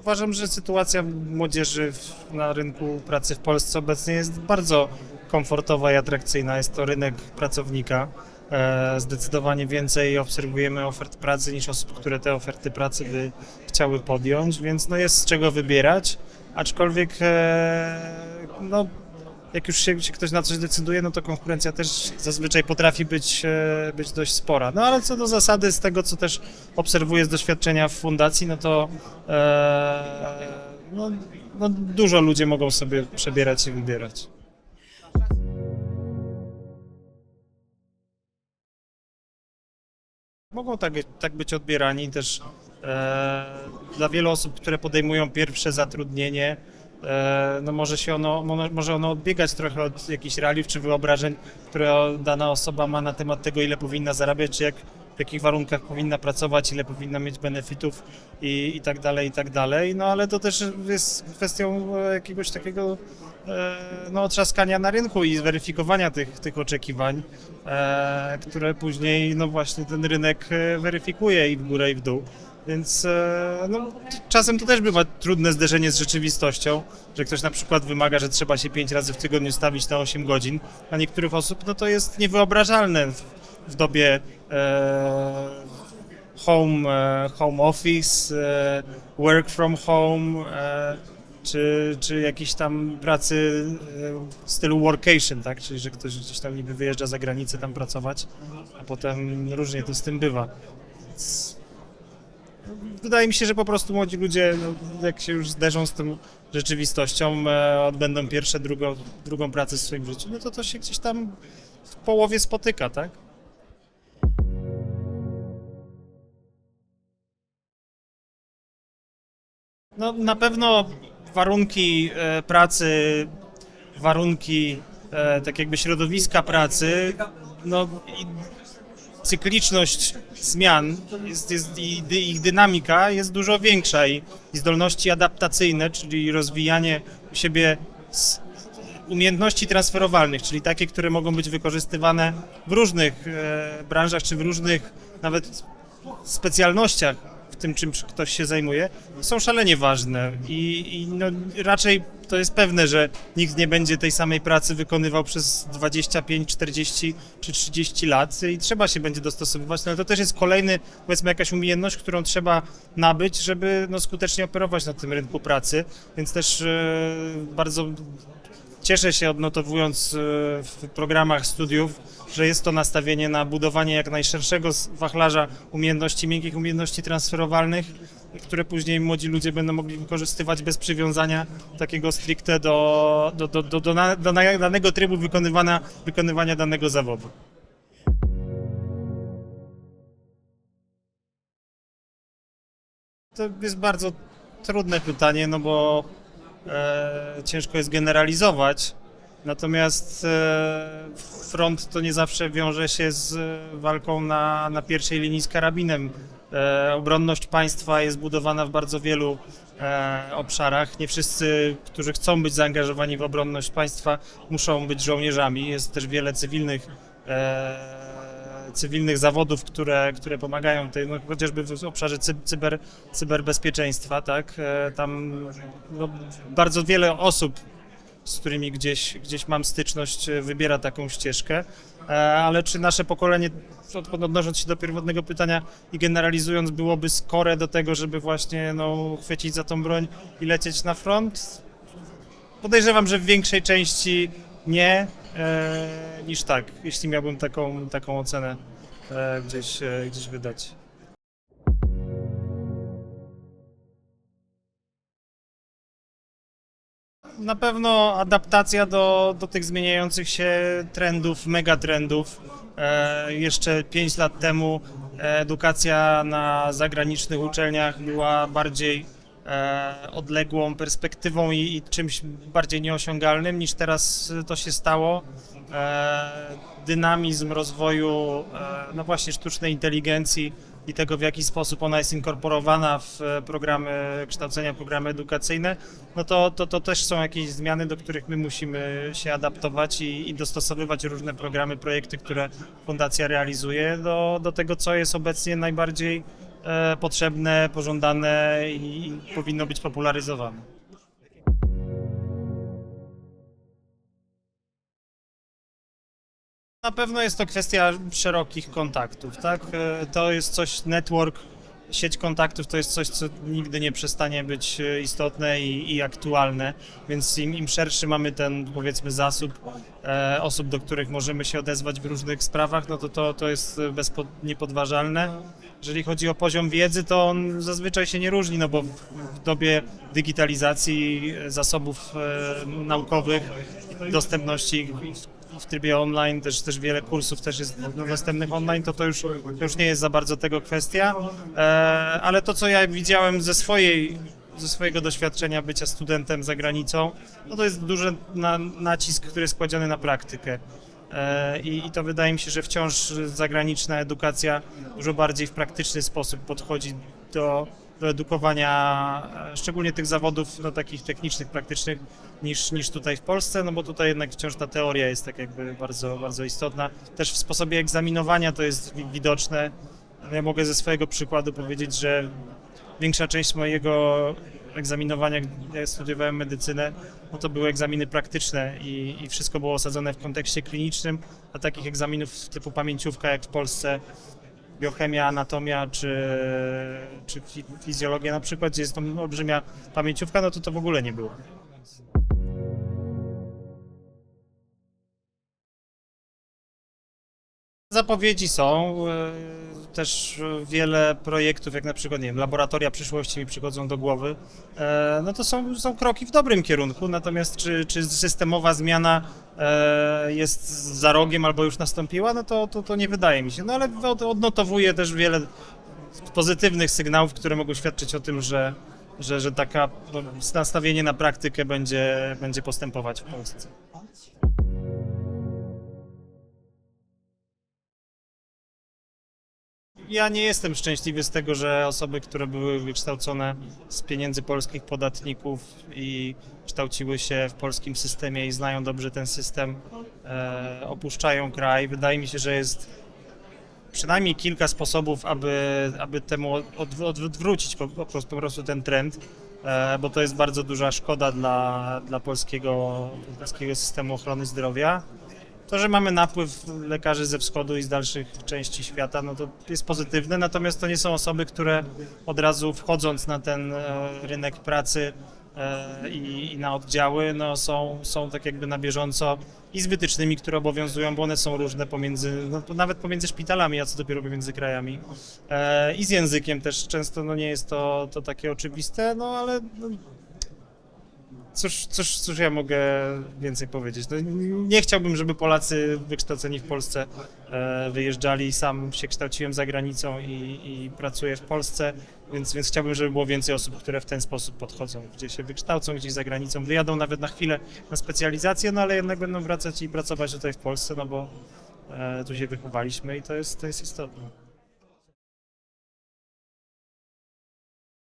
Uważam, że sytuacja młodzieży w, na rynku pracy w Polsce obecnie jest bardzo komfortowa i atrakcyjna. Jest to rynek pracownika. E, zdecydowanie więcej obserwujemy ofert pracy niż osób, które te oferty pracy by chciały podjąć, więc no jest z czego wybierać. Aczkolwiek e, no, jak już się, się ktoś na coś decyduje, no to konkurencja też zazwyczaj potrafi być, e, być dość spora. No ale co do zasady, z tego co też obserwuję z doświadczenia w fundacji, no to e, no, no, dużo ludzie mogą sobie przebierać i wybierać. Mogą tak, tak być odbierani też e, dla wielu osób, które podejmują pierwsze zatrudnienie. E, no może się ono, mo- może ono odbiegać trochę od jakichś realiów czy wyobrażeń, które dana osoba ma na temat tego, ile powinna zarabiać, czy jak, w jakich warunkach powinna pracować, ile powinna mieć benefitów i, i tak dalej, i tak dalej. No ale to też jest kwestią e, jakiegoś takiego e, no, trzaskania na rynku i zweryfikowania tych, tych oczekiwań, które później no właśnie ten rynek weryfikuje i w górę i w dół. Więc e, no, czasem to też bywa trudne zderzenie z rzeczywistością, że ktoś na przykład wymaga, że trzeba się 5 razy w tygodniu stawić na 8 godzin. Dla niektórych osób no, to jest niewyobrażalne w, w dobie e, home, e, home office, e, work from home, e, czy, czy jakiejś tam pracy e, w stylu workation, tak? Czyli że ktoś gdzieś tam niby wyjeżdża za granicę tam pracować, a potem różnie to z tym bywa. Więc Wydaje mi się, że po prostu młodzi ludzie, no, jak się już zderzą z tą rzeczywistością, e, odbędą pierwsze, drugą, drugą pracę w swoim życiu, no to to się gdzieś tam w połowie spotyka, tak? No na pewno warunki e, pracy, warunki e, tak jakby środowiska pracy, no cykliczność zmian jest, jest, i dy, ich dynamika jest dużo większa i, i zdolności adaptacyjne, czyli rozwijanie u siebie umiejętności transferowalnych, czyli takie, które mogą być wykorzystywane w różnych e, branżach czy w różnych nawet specjalnościach w tym, czym ktoś się zajmuje, są szalenie ważne i, i no, raczej to jest pewne, że nikt nie będzie tej samej pracy wykonywał przez 25, 40 czy 30 lat i trzeba się będzie dostosowywać, no ale to też jest kolejny, powiedzmy jakaś umiejętność, którą trzeba nabyć, żeby no, skutecznie operować na tym rynku pracy, więc też e, bardzo cieszę się odnotowując e, w programach studiów, że jest to nastawienie na budowanie jak najszerszego wachlarza umiejętności miękkich, umiejętności transferowalnych, które później młodzi ludzie będą mogli wykorzystywać bez przywiązania takiego stricte do, do, do, do, do, na- do danego trybu wykonywania, wykonywania danego zawodu. To jest bardzo trudne pytanie, no bo e, ciężko jest generalizować. Natomiast e, front to nie zawsze wiąże się z walką na, na pierwszej linii z karabinem. E, obronność państwa jest budowana w bardzo wielu obszarach. Nie wszyscy, którzy chcą być zaangażowani w obronność państwa, muszą być żołnierzami. Jest też wiele cywilnych. Cywilnych zawodów, które, które pomagają tej, no, chociażby w obszarze cy, cyber, cyberbezpieczeństwa, tak? E, Tam no, bardzo wiele osób, z którymi gdzieś, gdzieś mam styczność, e, wybiera taką ścieżkę. E, Ale czy nasze pokolenie, od- odnosząc się do pierwotnego pytania i generalizując, byłoby skore do tego, żeby właśnie no, chwycić za tą broń i lecieć na front? Podejrzewam, że w większej części nie, niż tak, jeśli miałbym taką, taką ocenę e, gdzieś, e, gdzieś wydać. Na pewno adaptacja do, do tych zmieniających się trendów, megatrendów. E, jeszcze 5 lat temu edukacja na zagranicznych uczelniach była bardziej e, odległą perspektywą i, i czymś bardziej nieosiągalnym niż teraz to się stało. E, dynamizm rozwoju, e, no właśnie sztucznej inteligencji i tego, w jaki sposób ona jest inkorporowana w e, programy kształcenia, programy edukacyjne, no to, to, to też są jakieś zmiany, do których my musimy się adaptować i, i dostosowywać różne programy, projekty, które fundacja realizuje do, do tego, co jest obecnie najbardziej e, potrzebne, pożądane i, i powinno być popularyzowane. Na pewno jest to kwestia szerokich kontaktów, tak? E, To jest coś, network, sieć kontaktów to jest coś, co nigdy nie przestanie być e, istotne i, i aktualne, więc im, im szerszy mamy ten, powiedzmy, zasób e, osób, do których możemy się odezwać w różnych sprawach, no to to, to jest e, niepodważalne. Jeżeli chodzi o poziom wiedzy, to on zazwyczaj się nie różni, no bo w, dobie digitalizacji zasobów e, naukowych, dostępności w- trybie online, też, też wiele kursów też jest dostępnych online, to to już, to już nie jest za bardzo tego kwestia, e, ale to co ja widziałem ze swojej ze swojego doświadczenia bycia studentem za granicą, no to jest duży na, nacisk, który jest kładziony na praktykę. E, I, I to wydaje mi się, że wciąż zagraniczna edukacja dużo bardziej w praktyczny sposób podchodzi do, do edukowania, e, szczególnie tych zawodów no, takich technicznych, praktycznych, niż, niż tutaj w Polsce, no bo tutaj jednak wciąż ta teoria jest tak jakby bardzo, bardzo istotna. Też w sposobie egzaminowania to jest wi- widoczne. Ja mogę ze swojego przykładu powiedzieć, że większa część mojego egzaminowania, gdy ja studiowałem medycynę, no to były egzaminy praktyczne i, i wszystko było osadzone w kontekście klinicznym, a takich egzaminów typu pamięciówka jak w Polsce, biochemia, anatomia czy, czy fi- fizjologia na przykład, gdzie jest to olbrzymia pamięciówka, no to to w ogóle nie było. Zapowiedzi są, e, też wiele projektów, jak na przykład, nie wiem, laboratoria przyszłości mi przychodzą do głowy, e, no to są, są kroki w dobrym kierunku, natomiast czy, czy systemowa zmiana e, jest za rogiem albo już nastąpiła, no to, to, to nie wydaje mi się, no ale od- odnotowuję też wiele pozytywnych sygnałów, które mogą świadczyć o tym, że, że, że taka no, nastawienie na praktykę będzie, będzie postępować w Polsce. Ja nie jestem szczęśliwy z tego, że osoby, które były wykształcone z pieniędzy polskich podatników i kształciły się w polskim systemie i znają dobrze ten system, e, opuszczają kraj. Wydaje mi się, że jest przynajmniej kilka sposobów, aby, aby temu od, od, odwrócić po, po, prostu, po prostu ten trend, e, bo to jest bardzo duża szkoda dla, dla polskiego, polskiego systemu ochrony zdrowia. To, że mamy napływ lekarzy ze wschodu i z dalszych części świata, no to jest pozytywne, natomiast to nie są osoby, które od razu wchodząc na ten e, rynek pracy e, i, na oddziały, no są, są tak jakby na bieżąco i z wytycznymi, które obowiązują, bo one są różne pomiędzy, no nawet pomiędzy szpitalami, a co dopiero pomiędzy krajami. E, I z językiem też często no nie jest to, to takie oczywiste, no ale no, Cóż, cóż, cóż ja mogę więcej powiedzieć? No, nie chciałbym, żeby Polacy wykształceni w Polsce e, wyjeżdżali. Sam się kształciłem za granicą i, i pracuję w Polsce, więc, więc chciałbym, żeby było więcej osób, które w ten sposób podchodzą, gdzie się wykształcą gdzieś za granicą, wyjadą nawet na chwilę na specjalizację, no ale jednak będą wracać i pracować tutaj w Polsce, no bo e, tu się wychowaliśmy i to jest, to jest istotne.